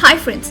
Hi friends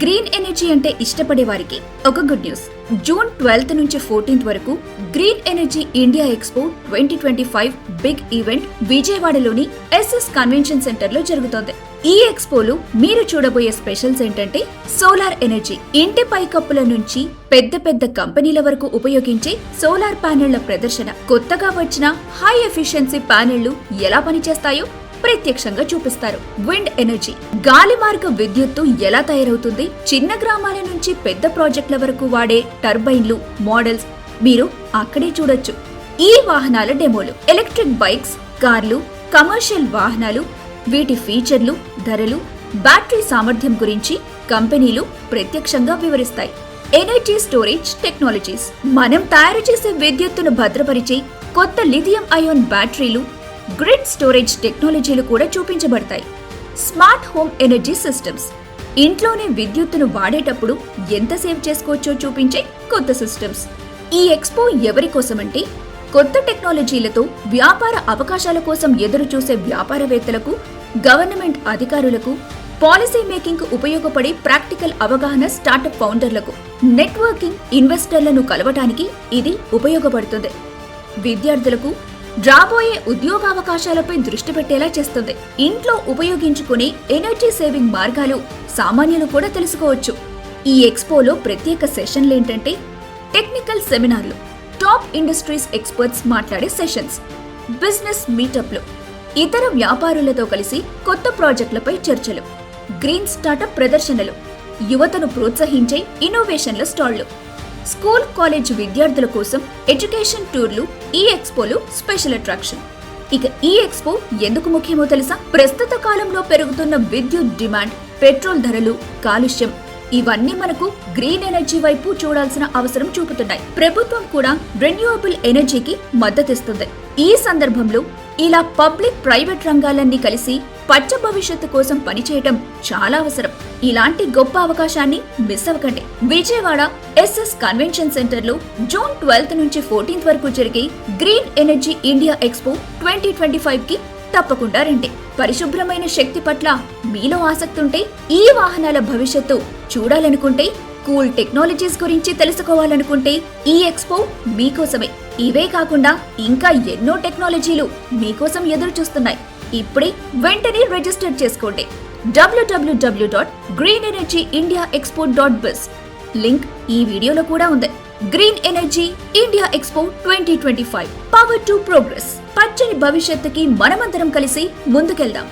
green energy అంటే ఇష్టపడే వారికి ఒక గుడ్ న్యూస్ జూన్ ట్వెల్త్ నుంచి ఫోర్టీన్త్ వరకు green energy India expo twenty twenty five big event విజయవాడలోని ఎస్ఎస్ కన్వెన్షన్ సెంటర్లో జరుగుతోంది. ఈ ఎక్స్పోలో మీరు చూడబోయే స్పెషల్స్ ఏంటంటే సోలార్ ఎనర్జీ ఇంటి పైకప్పుల నుంచి పెద్ద పెద్ద కంపెనీల వరకు ఉపయోగించే సోలార్ ప్యానెళ్ళ ప్రదర్శన. కొత్తగా వచ్చిన హై ఎఫిషియన్సీ ప్యానెళ్ళు ఎలా పనిచేస్తాయో ప్రత్యక్షంగా చూపిస్తారు. Wind energy. గాలి మార్గ విద్యుత్తు ఎలా తయారవుతుంది? చిన్న గ్రామాల నుంచి పెద్ద ప్రాజెక్టుల వరకు వాడే టర్బైన్లు మోడల్స్ మీరు అక్కడే చూడొచ్చు. ఈ వాహనాల డెమోలు ఎలక్ట్రిక్ బైక్స్ కార్లు కమర్షియల్ వాహనాలు వీటి ఫీచర్లు ధరలు బ్యాటరీ సామర్థ్యం గురించి కంపెనీలు ప్రత్యక్షంగా వివరిస్తాయి. Energy storage technologies. మనం తయారు చేసే విద్యుత్తును భద్రపరిచే కొత్త లిథియం అయోన్ బ్యాటరీలు గ్రిడ్ స్టోరేజ్ టెక్నాలజీలు కూడా చూపించబడతాయి. Smart home energy systems. ఇంట్లోనే విద్యుత్తును వాడేటప్పుడు ఎంత సేవ్ చేసుకోవచ్చో చూపించే కొత్త సిస్టమ్స్. ఈ ఎక్స్పో ఎవరి కోసమంటే కొత్త టెక్నాలజీలతో వ్యాపార అవకాశాల కోసం ఎదురు చూసే వ్యాపారవేత్తలకు గవర్నమెంట్ అధికారులకు పాలసీ మేకింగ్కు ఉపయోగపడే ప్రాక్టికల్ అవగాహన స్టార్టప్ ఫౌండర్లకు నెట్వర్కింగ్ ఇన్వెస్టర్లను కలవటానికి ఇది ఉపయోగపడుతుంది. విద్యార్థులకు రాబోయే ఉద్యోగావకాశాలపై దృష్టి పెట్టేలా చేస్తుంది. ఇంట్లో ఉపయోగించుకునే ఎనర్జీ సేవింగ్ మార్గాలు సామాన్యులు కూడా తెలుసుకోవచ్చు. ఈ ఎక్స్పోలో ప్రత్యేక సెషన్లు ఏంటంటే టెక్నికల్ సెమినార్లు టాప్ ఇండస్ట్రీస్ ఎక్స్పర్ట్స్ మాట్లాడే సెషన్స్ బిజినెస్ మీటప్లు ఇతర వ్యాపారులతో కలిసి కొత్త ప్రాజెక్టులపై చర్చలు గ్రీన్ స్టార్టప్ ప్రదర్శనలు యువతను ప్రోత్సహించే ఇన్నోవేషన్ల స్టాళ్ళు. స్కూల్ కాలేజ్ విద్యార్థుల కోసం ఎడ్యుకేషన్ టూర్లు ఈ ఎక్స్పోలు స్పెషల్ అట్రాక్షన్. ఇక ఈ ఎక్స్పో ఎందుకు ముఖ్యమో తెలుసా? ప్రస్తుత కాలంలో పెరుగుతున్న విద్యుత్ డిమాండ్ పెట్రోల్ ధరలు కాలుష్యం. ఇవన్నీ మనకు గ్రీన్ ఎనర్జీ వైపు చూడాల్సిన అవసరం చూపుతున్నాయి. ప్రభుత్వం కూడా రెన్యూవబుల్ ఎనర్జీకి మద్దతిస్తుంది. ఈ సందర్భంలో ఇలా పబ్లిక్ ప్రైవేట్ రంగాలన్నీ కలిసి పచ్చ భవిష్యత్తు కోసం పనిచేయటం చాలా అవసరం. ఇలాంటి గొప్ప అవకాశాన్ని మిస్ అవ్వకండి. విజయవాడ ఎస్ఎస్ కన్వెన్షన్ సెంటర్లో జూన్ ట్వెల్త్ నుంచి ఫోర్టీన్త్ వరకు జరిగే green energy India expo twenty twenty ఫైవ్కి తప్పకుండా రండి. పరిశుభ్రమైన శక్తి పట్ల మీలో ఆసక్తి ఉంటే ఈ వాహనాల భవిష్యత్తు చూడాలనుకుంటే కూల్ టెక్నాలజీస్ గురించి తెలుసుకోవాలనుకుంటే ఈ ఎక్స్పో మీకోసమే. ఇవే కాకుండా ఇంకా ఎన్నో టెక్నాలజీలు మీకోసం ఎదురు చూస్తున్నాయి ఇప్పుడే వెంటనే రిజిస్టర్ చేసుకోండి. W W W dot green energy India expo dot biz link ఈ వీడియోలో కూడా ఉంది. Green energy India expo twenty twenty five power to progress పచ్చని భవిష్యత్తుకి మనమందరం కలిసి ముందుకెళ్దాం.